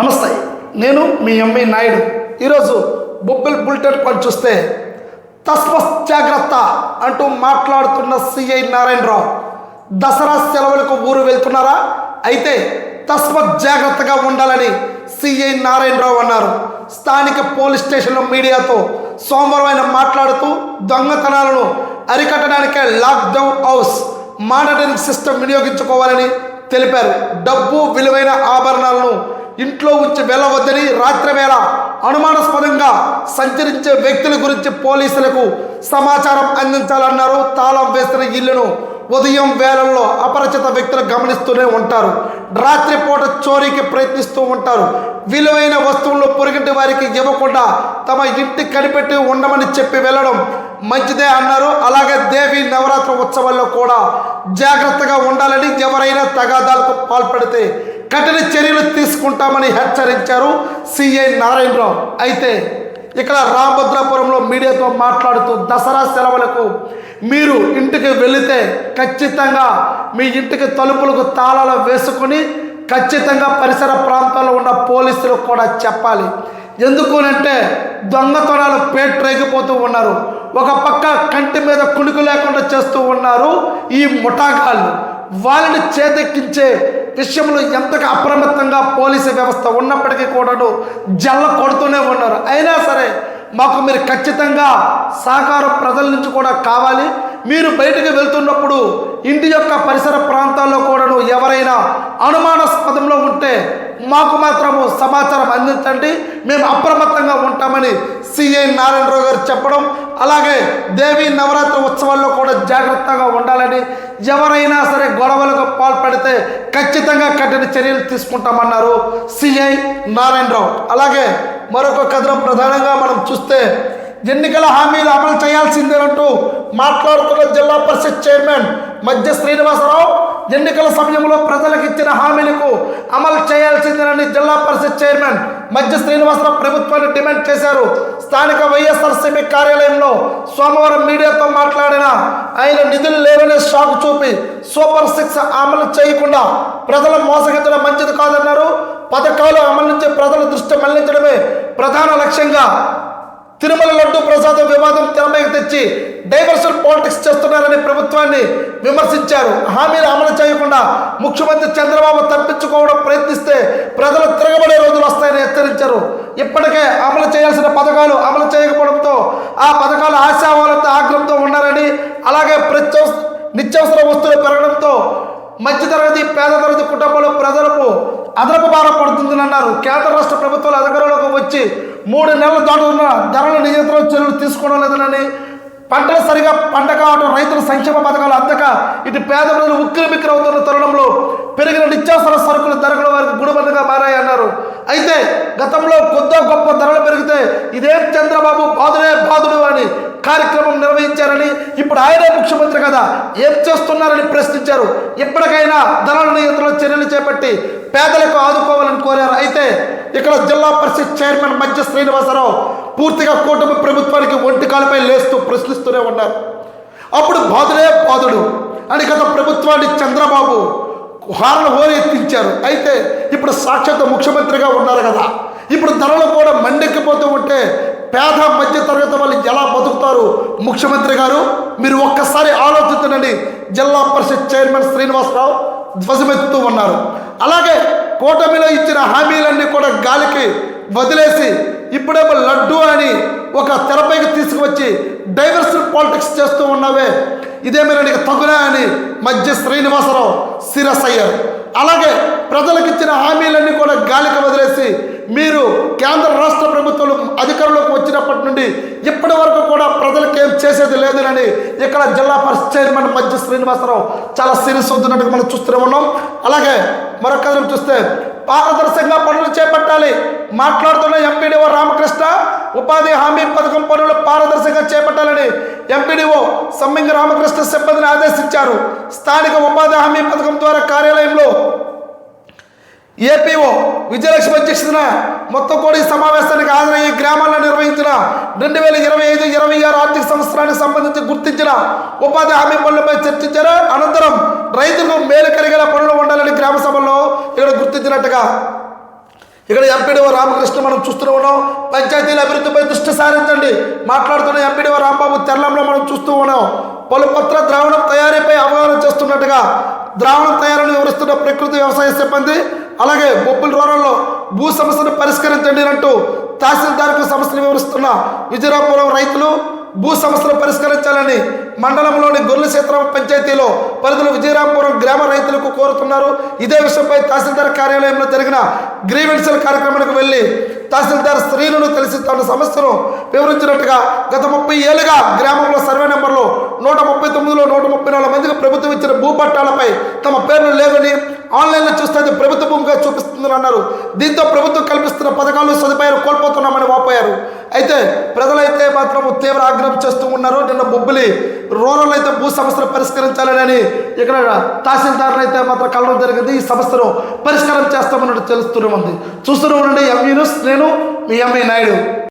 నమస్తే నేను మీ ఎంవి నాయుడు. ఈరోజు బొబ్బిల్ బులెటిన్ పని చూస్తే తస్మస్ జాగ్రత్త అంటూ మాట్లాడుతున్న సిఐ నారాయణరావు. దసరా సెలవులకు ఊరు వెళ్తున్నారా? అయితే తస్మత్ జాగ్రత్తగా ఉండాలని సిఐ నారాయణరావు అన్నారు. స్థానిక పోలీస్ స్టేషన్లో మీడియాతో సోమవారం ఆయన మాట్లాడుతూ దొంగతనాలను అరికట్టడానికే లాక్డౌన్ హౌస్ మానిటరింగ్ సిస్టమ్ వినియోగించుకోవాలని తెలిపారు. డబ్బు విలువైన ఆభరణాలను ఇంట్లో ఉంచి వెళ్ళవద్దని రాత్రి వేళ అనుమానాస్పదంగా సంచరించే వ్యక్తుల గురించి పోలీసులకు సమాచారం అందించాలన్నారు. తాళం వేసిన ఇల్లును ఉదయం వేళల్లో అపరిచిత వ్యక్తులు గమనిస్తూనే ఉంటారు. రాత్రిపూట చోరీకి ప్రయత్నిస్తూ ఉంటారు. విలువైన వస్తువులు పొరుగింటి వారికి ఇవ్వకుండా తమ ఇంటి కనిపెట్టి ఉండమని చెప్పి వెళ్ళడం మంచిదే అన్నారు. అలాగే దేవి నవరాత్రి ఉత్సవాల్లో కూడా జాగ్రత్తగా ఉండాలని ఎవరైనా తగాదాలకు పాల్పడితే కఠిన చర్యలు తీసుకుంటామని హెచ్చరించారు సిఐ నారాయణరావు. అయితే ఇక్కడ రామభద్రాపురంలో మీడియాతో మాట్లాడుతూ దసరా సెలవులకు మీరు ఇంటికి వెళితే ఖచ్చితంగా మీ ఇంటికి తలుపులకు తాళాలు వేసుకొని ఖచ్చితంగా పరిసర ప్రాంతాల్లో ఉన్న పోలీసులకు కూడా చెప్పాలి. ఎందుకునంటే దొంగతనాలు పేట్రేగిపోతూ ఉన్నారు. ఒక పక్క కంటి మీద కుణుకు లేకుండా చేస్తూ ఉన్నారు ఈ ముఠాగాళ్ళు. వాళ్ళని చేతెక్కించే విషయంలో ఎంతగా అప్రమత్తంగా పోలీసు వ్యవస్థ ఉన్నప్పటికీ కూడాను జల్ల కొడుతూనే ఉన్నారు. అయినా సరే మాకు మీరు ఖచ్చితంగా సహకారం ప్రజల నుంచి కూడా కావాలి. మీరు బయటికి వెళ్తున్నప్పుడు ఇంటి యొక్క పరిసర ప్రాంతాల్లో కూడాను ఎవరైనా అనుమానం మాకు మాత్రము సమాచారం అందించండి. మేము అప్రమత్తంగా ఉంటామని సిఐ నారాయణరావు గారు చెప్పడం అలాగే దేవి నవరాత్రి ఉత్సవాల్లో కూడా జాగ్రత్తగా ఉండాలని ఎవరైనా సరే గొడవలకు పాల్పడితే ఖచ్చితంగా కఠిన చర్యలు తీసుకుంటామన్నారు సిఐ నారాయణరావు. అలాగే మరొక కథనం ప్రధానంగా మనం చూస్తే ఎన్నికల హామీలు అమలు చేయాల్సిందేనంటూ మాట్లాడుతున్న జిల్లా పరిషత్ చైర్మన్ మధ్య శ్రీనివాసరావు ఎన్నికల సమయంలో ప్రజలకు ఇచ్చిన హామీలకు అమలు చేయాల్సిందేనని జిల్లా పరిషత్ చైర్మన్ మధ్య శ్రీనివాసరావు ప్రభుత్వాన్ని డిమాండ్ చేశారు. స్థానిక వైఎస్ఆర్సీపీ కార్యాలయంలో సోమవారం మీడియాతో మాట్లాడిన ఆయన నిధులు లేవనే షాక్ చూపి సూపర్ సిక్స్ అమలు చేయకుండా ప్రజల మోసగించడం మంచిది కాదన్నారు. పథకాలు అమలు నుంచి ప్రజల దృష్టి మళ్ళించడమే ప్రధాన లక్ష్యంగా తిరుమల లడ్డు ప్రసాదం వివాదం తెరపైకి తెచ్చి డైవర్షన్ పాలిటిక్స్ చేస్తున్నారని ప్రభుత్వాన్ని విమర్శించారు. హామీలు అమలు చేయకుండా ముఖ్యమంత్రి చంద్రబాబు తప్పించుకోవడం ప్రయత్నిస్తే ప్రజలు తిరగబడే రోజులు వస్తాయని హెచ్చరించారు. ఇప్పటికే అమలు చేయాల్సిన పథకాలు అమలు చేయకపోవడంతో ఆ పథకాలు ఆశావాలంతా ఆగ్రహంతో ఉన్నారని అలాగే ప్రత్యవ నిత్యావసర వస్తువులు పెరగడంతో మధ్యతరగతి పేద తరగతి కుటుంబంలో ప్రజలకు అదనపు భారం పడుతుందని అన్నారు కేంద్ర రాష్ట్ర ప్రభుత్వాలు అధికారంలోకి వచ్చి మూడు నెలలు దాటుతున్న ధరల నియంత్రణ చర్యలు తీసుకోవడం లేదనని పంటలు సరిగా పంట కావడం రైతుల సంక్షేమ పథకాలు అందక ఇటు పేద ప్రజలు ఉక్కిరి బిక్కిరి అవుతున్న తరుణంలో పెరిగిన నిత్యావసర సరుకుల ధరల వారికి గుడిబండగా మారాయన్నారు. అయితే గతంలో కొద్దో గొప్ప ధరలు పెరిగితే ఇదేం చంద్రబాబు బాధుడే బాధుడు అని కార్యక్రమం నిర్వహించారని ఇప్పుడు ఆయనే ముఖ్యమంత్రి కదా. ఏం చేస్తున్నారని ప్రశ్నించారు. ఇప్పటికైనా ధరల నియంత్రణ చర్యలు చేపట్టి పేదలకు ఆదుకోవాలని కోరారు. అయితే ఇక్కడ జిల్లా పరిషత్ చైర్మన్ మధ్య శ్రీనివాసరావు పూర్తిగా కూటమి ప్రభుత్వానికి ఒంటి కాలపై లేస్తూ ప్రశ్నిస్తూనే ఉన్నారు. అప్పుడు బాధుడే బాధుడు అని గత ప్రభుత్వాన్ని చంద్రబాబు హారణ హోరెత్తించారు అయితే ఇప్పుడు సాక్షాత్ ముఖ్యమంత్రిగా ఉన్నారు కదా. ఇప్పుడు ధరలు కూడా మండెక్కిపోతూ ఉంటే పేద మధ్య తరగతి వాళ్ళు ఎలా బతుకుతారు? ముఖ్యమంత్రి గారు మీరు ఒక్కసారి ఆలోచించండి. జిల్లా పరిషత్ చైర్మన్ శ్రీనివాసరావు ధ్వజమెత్తుతూ ఉన్నారు. అలాగే కూటమిలో ఇచ్చిన హామీలన్నీ కూడా గాలికి వదిలేసి ఇప్పుడేమో లడ్డు అని ఒక తెరపైకి తీసుకువచ్చి డైవర్షన్ పాలిటిక్స్ చేస్తూ ఉన్నావే. ఇదేమైనా నీకు తగునా మధ్య శ్రీనివాసరావు సీరియస్ అయ్యారు అలాగే ప్రజలకు ఇచ్చిన హామీలన్నీ కూడా గాలికి వదిలేసి మీరు కేంద్ర రాష్ట్ర ప్రభుత్వాలు అధికారంలోకి వచ్చినప్పటి నుండి ఇప్పటి వరకు కూడా ప్రజలకు ఏం చేసేది లేదునని ఇక్కడ జిల్లా పరిషత్ చైర్మన్ మధ్య శ్రీనివాసరావు చాలా సీరియస్ అవుతున్నట్టుగా మనం చూస్తూనే ఉన్నాం. అలాగే మరొక చూస్తే పారదర్శకంగా పనులు చేపట్టాలి. మాట్లాడుతున్న ఎంపీడీఓ రామకృష్ణ ఉపాధి హామీ పథకం పనులు పారదర్శకంగా చేపట్టాలని ఎంపీడీఓ సమ్మింగ రామకృష్ణ సిబ్బందిని ఆదేశించారు. స్థానిక ఉపాధి హామీ పథకం ద్వారా కార్యాలయంలో ఏపీఓ విజయలక్ష్మి అధ్యక్షతన మొత్తం కోడి సమావేశానికి హాజరయ్యి గ్రామాల్లో నిర్వహించిన రెండు వేల ఇరవై ఐదు ఇరవై ఆరు ఆర్థిక సంవత్సరానికి సంబంధించి గుర్తించిన ఉపాధి హామీ పనులపై చర్చించారు అనంతరం రైతులకు మేలు కలిగేలా పనులు ఉండాలని గ్రామ సభల్లో ఇక్కడ గుర్తించినట్టుగా ఇక్కడ ఎంపీడీఓ రామకృష్ణ మనం చూస్తూనే ఉన్నాం. పంచాయతీల అభివృద్ధిపై దృష్టి సారించండి. మాట్లాడుతున్న ఎంపీడీఓ రాంబాబు తెల్లంలో మనం చూస్తూ ఉన్నాం. పలుపత్ర ద్రావణం తయారీపై అవగాహన చేస్తున్నట్టుగా ద్రావణం తయారీని వివరిస్తున్న ప్రకృతి వ్యవసాయ సిబ్బంది అలాగే బొబ్బుల రూరల్లో భూ సమస్యను పరిష్కరించండి అంటూ తహసీల్దార్కు సమస్యను వివరిస్తున్న విజయరాపురం రైతులు భూ సమస్యలు పరిష్కరించాలని మండలంలోని గొర్రెల సీతారామ పంచాయతీలో పరిధిలో విజయరాంపురం గ్రామ రైతులకు కోరుతున్నారు. ఇదే విషయంపై తహసీల్దార్ కార్యాలయంలో జరిగిన గ్రీవెన్సల్ కార్యక్రమానికి వెళ్ళి తహసీల్దార్ స్త్రీలను తెలిసి తన సమస్యను వివరించినట్టుగా గత ముప్పై ఏళ్ళుగా గ్రామంలో సర్వే నెంబర్లో నూట ముప్పై తొమ్మిదిలో నూట ముప్పై నాలుగు మందికి ప్రభుత్వం ఇచ్చిన భూపట్టాలపై తమ పేర్లు లేవని ఆన్లైన్లో చూస్తే అది ప్రభుత్వ భూమిగా చూపిస్తుందని అన్నారు. దీంతో ప్రభుత్వం కల్పిస్తున్న పథకాలు సదుపాయాలు కోల్పోతున్నామని వాపోయారు. అయితే ప్రజలైతే మాత్రం తీవ్ర ఆగ్రహం చేస్తూ ఉన్నారు. నిన్న బొబ్బిలి రూరల్ అయితే భూ సమస్యను పరిష్కరించాలని ఇక్కడ తహసీల్దారులు అయితే మాత్రం కలవడం జరిగింది. ఈ సమస్యను పరిష్కారం చేస్తామన్నట్టు తెలుస్తూనే ఉంది. చూస్తూనే ఉండండి. ఎంఈ న్యూస్ నేను మీ ఎంఈ నాయుడు.